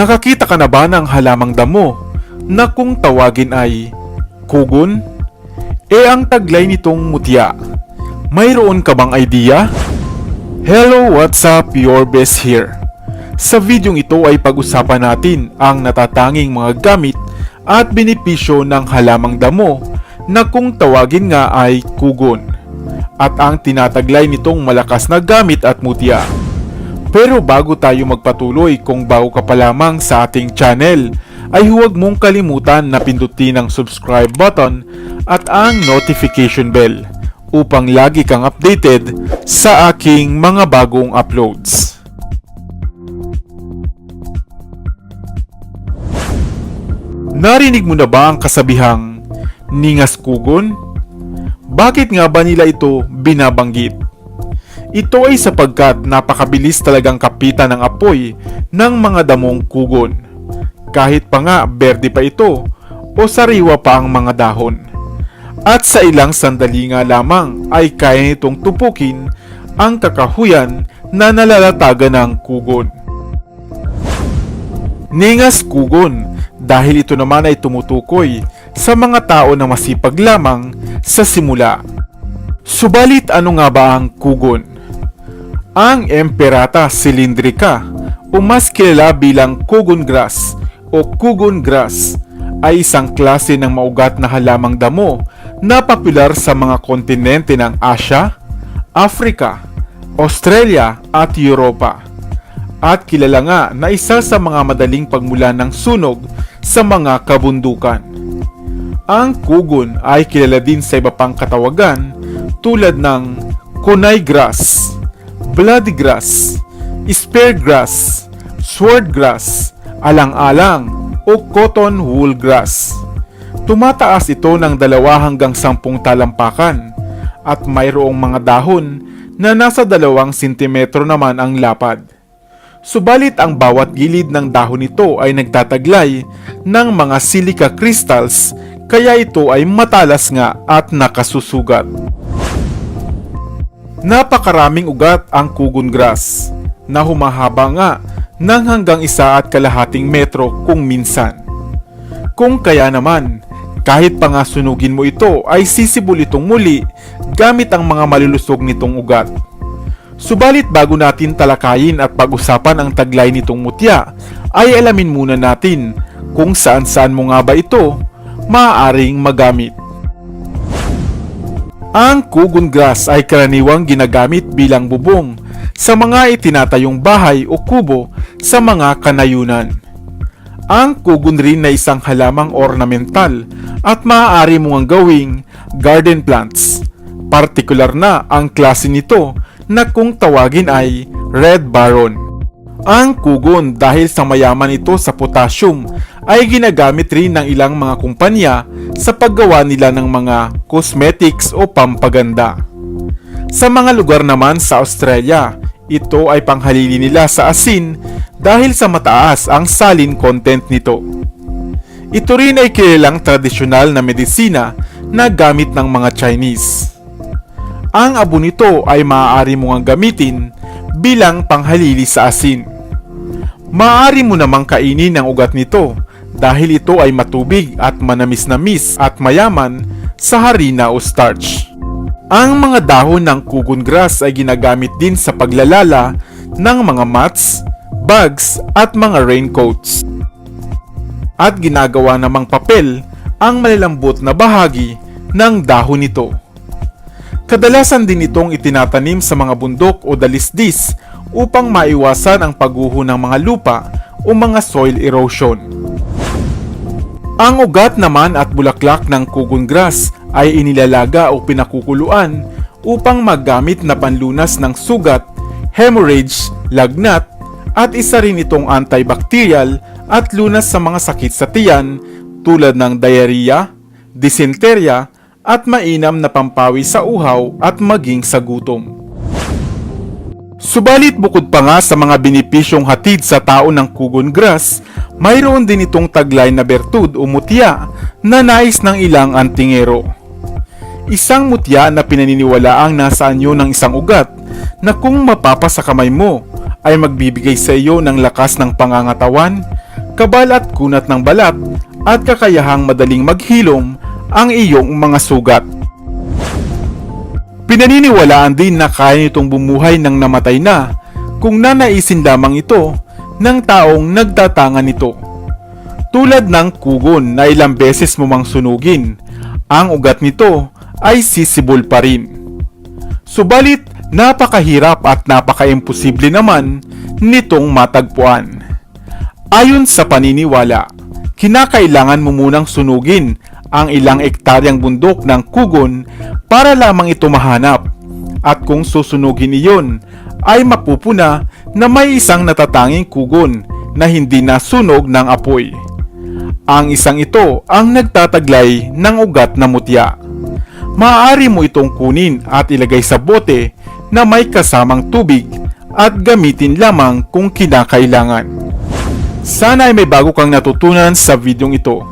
Nakakita ka na ba ng halamang damo na kung tawagin ay kugon? E ang taglay nitong mutya. Mayroon ka bang idea? Hello, what's up? Your best here. Sa videong ito ay pag-usapan natin ang natatanging mga gamit at benepisyo ng halamang damo na kung tawagin nga ay kugon at ang tinataglay nitong malakas na gamit at mutya. Pero bago tayo magpatuloy kung bago ka pa lamang sa ating channel, ay huwag mong kalimutan na pindutin ang subscribe button at ang notification bell upang lagi kang updated sa aking mga bagong uploads. Narinig mo na ba ang kasabihang ningas kugon? Bakit nga ba nila ito binabanggit? Ito ay sapagkat napakabilis talagang kapitan ng apoy ng mga damong kugon. Kahit pa nga berde pa ito o sariwa pa ang mga dahon. At sa ilang sandali nga lamang ay kaya nitong tupukin ang kakahuyan na nalalatagan ng kugon. Ningas kugon dahil ito naman ay tumutukoy sa mga tao na masipag lamang sa simula. Subalit ano nga ba ang kugon? Ang Emperata cylindrica o mas kilala bilang kugon grass o kugon grass ay isang klase ng maugat na halamang damo na popular sa mga kontinente ng Asia, Africa, Australia at Europa. At kilala nga na isa sa mga madaling pagmula ng sunog sa mga kabundukan. Ang kugon ay kilala din sa iba pang katawagan tulad ng kunay grass, bloody grass, spear grass, sword grass, alang-alang o cotton wool grass. Tumataas ito ng dalawa hanggang sampung talampakan at mayroong mga dahon na nasa dalawang sentimetro naman ang lapad. Subalit ang bawat gilid ng dahon nito ay nagtataglay ng mga silica crystals kaya ito ay matalas nga at nakasusugat. Napakaraming ugat ang kugon grass na humahaba nga ng hanggang isa at kalahating metro kung minsan. Kung kaya naman, kahit pa nga mo ito ay sisibol itong muli gamit ang mga malulusog nitong ugat. Subalit bago natin talakayin at pag-usapan ang taglay nitong mutya, ay alamin muna natin kung saan saan mo nga ba ito maaaring magamit. Ang kugon grass ay karaniwang ginagamit bilang bubong sa mga itinatayong bahay o kubo sa mga kanayunan. Ang kugon rin na isang halamang ornamental at maaari mong gawing garden plants. Partikular na ang klase nito na kung tawagin ay red baron. Ang kugon dahil sa mayaman ito sa potassium ay ginagamit rin ng ilang mga kumpanya sa paggawa nila ng mga cosmetics o pampaganda. Sa mga lugar naman sa Australia, ito ay panghalili nila sa asin dahil sa mataas ang saline content nito. Ito rin ay kilalang tradisyonal na medisina na gamit ng mga Chinese. Ang abo nito ay maaari mong gamitin bilang panghalili sa asin. Maaari mo namang kainin ang ugat nito dahil ito ay matubig at manamis-namis at mayaman sa harina o starch. Ang mga dahon ng kugon grass ay ginagamit din sa paglalala ng mga mats, bags at mga raincoats. At ginagawa namang papel ang malalambot na bahagi ng dahon nito. Kadalasan din itong itinatanim sa mga bundok o dalisdis upang maiwasan ang pagguho ng mga lupa o mga soil erosion. Ang ugat naman at bulaklak ng kugon grass ay inilalaga o pinakukuluan upang magamit na panlunas ng sugat, hemorrhage, lagnat, at isa rin itong antibacterial at lunas sa mga sakit sa tiyan tulad ng diarrhea, dysenteria, at mainam na pampawi sa uhaw at maging sa gutom. Subalit bukod pa nga sa mga benepisyong hatid sa tao ng kugon grass, mayroon din itong taglay na bertud o mutya na nais ng ilang antingero. Isang mutya na pinaniniwalaang nasa anyo ng isang ugat na kung mapapa sa kamay mo ay magbibigay sa iyo ng lakas ng pangangatawan, kabal at kunat ng balat at kakayahang madaling maghilom ang iyong mga sugat. Pinaniniwalaan din na kaya nitong bumuhay ng namatay na kung nanaisin lamang ito ng taong nagtatangan nito. Tulad ng kugon na ilang beses mo mang sunugin, ang ugat nito ay sisibol pa rin. Subalit, napakahirap at napaka-imposible naman nitong matagpuan. Ayon sa paniniwala, kinakailangan mo munang sunugin ang ilang ektaryang bundok ng kugon para lamang ito mahanap. At kung susunugin iyon, ay mapupuna na may isang natatanging kugon na hindi nasunog ng apoy. Ang isang ito ang nagtataglay ng ugat na mutya. Maaari mo itong kunin at ilagay sa bote na may kasamang tubig at gamitin lamang kung kinakailangan. Sana ay may bago kang natutunan sa videong ito.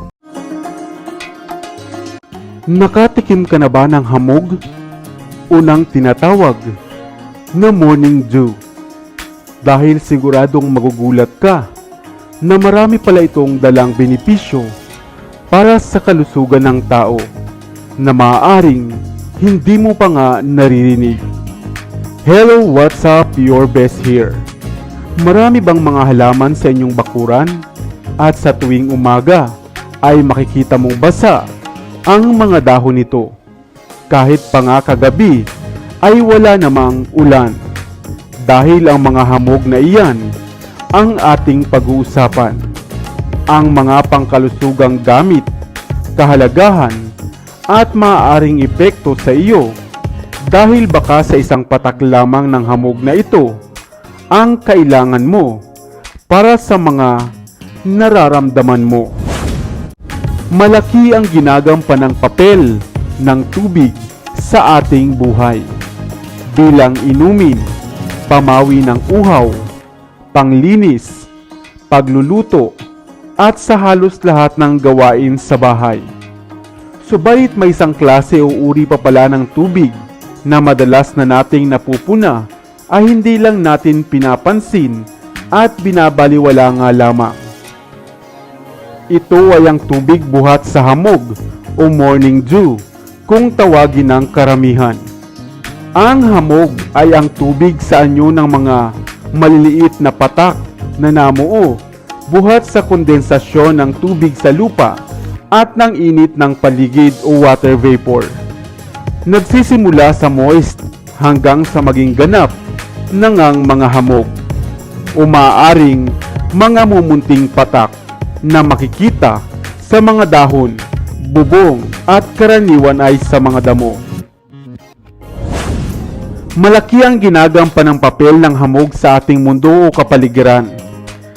Nakatikim ka na ba ng hamog? Unang tinatawag na morning dew. Dahil siguradong magugulat ka na marami pala itong dalang benepisyo para sa kalusugan ng tao na maaaring hindi mo pa nga naririnig. Hello, what's up? Your best here. Marami bang mga halaman sa inyong bakuran? At sa tuwing umaga ay makikita mong basa ang mga dahon nito. Kahit pa nga kagabi ay wala namang ulan. Dahil ang mga hamog na iyan ang ating pag-uusapan. Ang mga pangkalusugang gamit, kahalagahan, at maaaring epekto sa iyo dahil baka sa isang patak lamang ng hamog na ito ang kailangan mo para sa mga nararamdaman mo. Malaki ang ginagampan ng papel ng tubig sa ating buhay. Bilang inumin, pamawi ng uhaw, panglinis, pagluluto, at sa halos lahat ng gawain sa bahay. Subalit may isang klase o uri pa pala ng tubig na madalas na nating napupuna ay hindi lang natin pinapansin at binabaliwala nga lamang. Ito ay ang tubig buhat sa hamog o morning dew kung tawagin ng karamihan. Ang hamog ay ang tubig sa anyo ng mga maliliit na patak na namuo buhat sa kondensasyon ng tubig sa lupa at ng init ng paligid o water vapor. Nagsisimula sa moist hanggang sa maging ganap ng ang mga hamog o maaaring mga mumunting patak na makikita sa mga dahon, bubong at karaniwan ay sa mga damo. Malaki ang ginagampan ng papel ng hamog sa ating mundo o kapaligiran.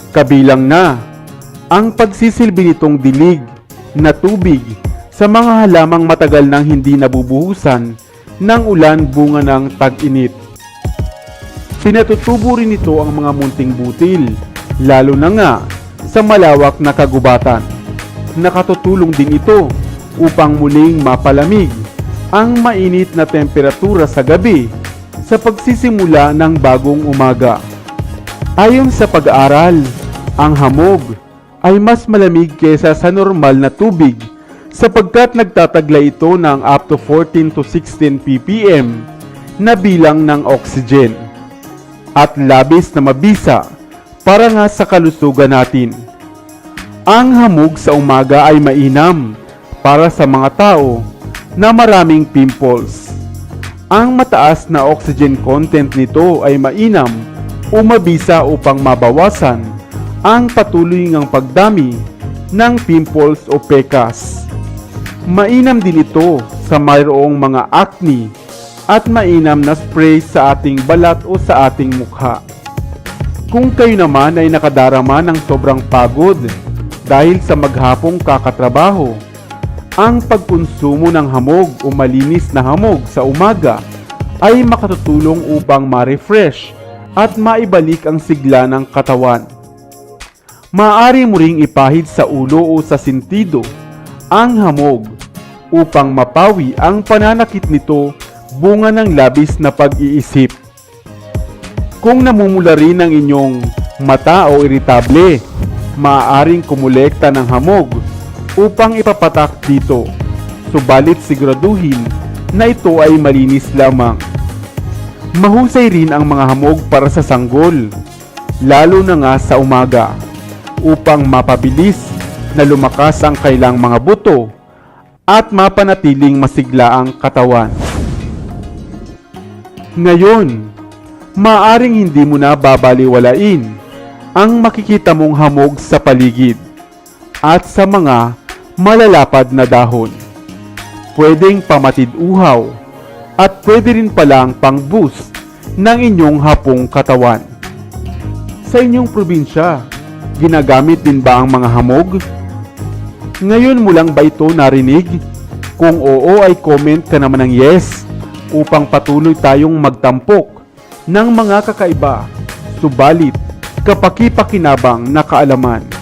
Kabilang na ang pagsisilbi nitong dilig na tubig sa mga halamang matagal nang hindi nabubuhusan ng ulan bunga ng tag-init. Pinatutubo rin ito ang mga munting butil, lalo na nga sa malawak na kagubatan. Nakatutulong din ito upang muling mapalamig ang mainit na temperatura sa gabi sa pagsisimula ng bagong umaga. Ayon sa pag-aaral, ang hamog ay mas malamig kaysa sa normal na tubig sapagkat nagtataglay ito ng up to 14 to 16 ppm na bilang ng oxygen at labis na mabisa para nga sa kalusugan natin. Ang hamog sa umaga ay mainam para sa mga tao na maraming pimples. Ang mataas na oxygen content nito ay mainam o mabisa upang mabawasan ang patuloy ngang pagdami ng pimples o pekas. Mainam din ito sa mayroong mga acne at mainam na spray sa ating balat o sa ating mukha. Kung kayo naman ay nakadarama ng sobrang pagod dahil sa maghapong kakatrabaho, ang pagkonsumo ng hamog o malinis na hamog sa umaga ay makatutulong upang ma-refresh at maibalik ang sigla ng katawan. Maaari mo ring ipahid sa ulo o sa sentido ang hamog upang mapawi ang pananakit nito bunga ng labis na pag-iisip. Kung namumula rin ang inyong mata o iritable, maaaring kumulekta ng hamog upang ipapatak dito. Subalit siguraduhin na ito ay malinis lamang. Mahusay rin ang mga hamog para sa sanggol, lalo na nga sa umaga, upang mapabilis na lumakas ang kailang mga buto at mapanatiling masigla ang katawan. Ngayon, maaring hindi mo na babaliwalain ang makikita mong hamog sa paligid at sa mga malalapad na dahon. Pwedeng pamatid uhaw at pwede rin palang pang-boost ng inyong hapong katawan. Sa inyong probinsya, ginagamit din ba ang mga hamog? Ngayon mo lang ba ito narinig? Kung oo ay comment ka naman ng yes upang patuloy tayong magtampok ng mga kakaiba, subalit kapakipakinabang na kaalaman.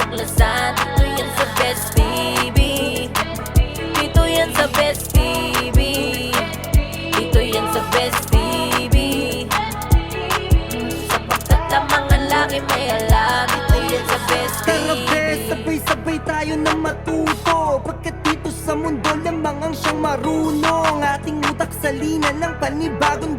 matuklasan Dito yan sa Best TV Dito yan sa Best TV Dito yan sa Best TV Sapagkat ang laki may alam Dito yan sa Best be, sabay-sabay tayo na matuto. Pagkat dito sa mundo lamang ang siyang marunong. Ating utak salina ng panibagong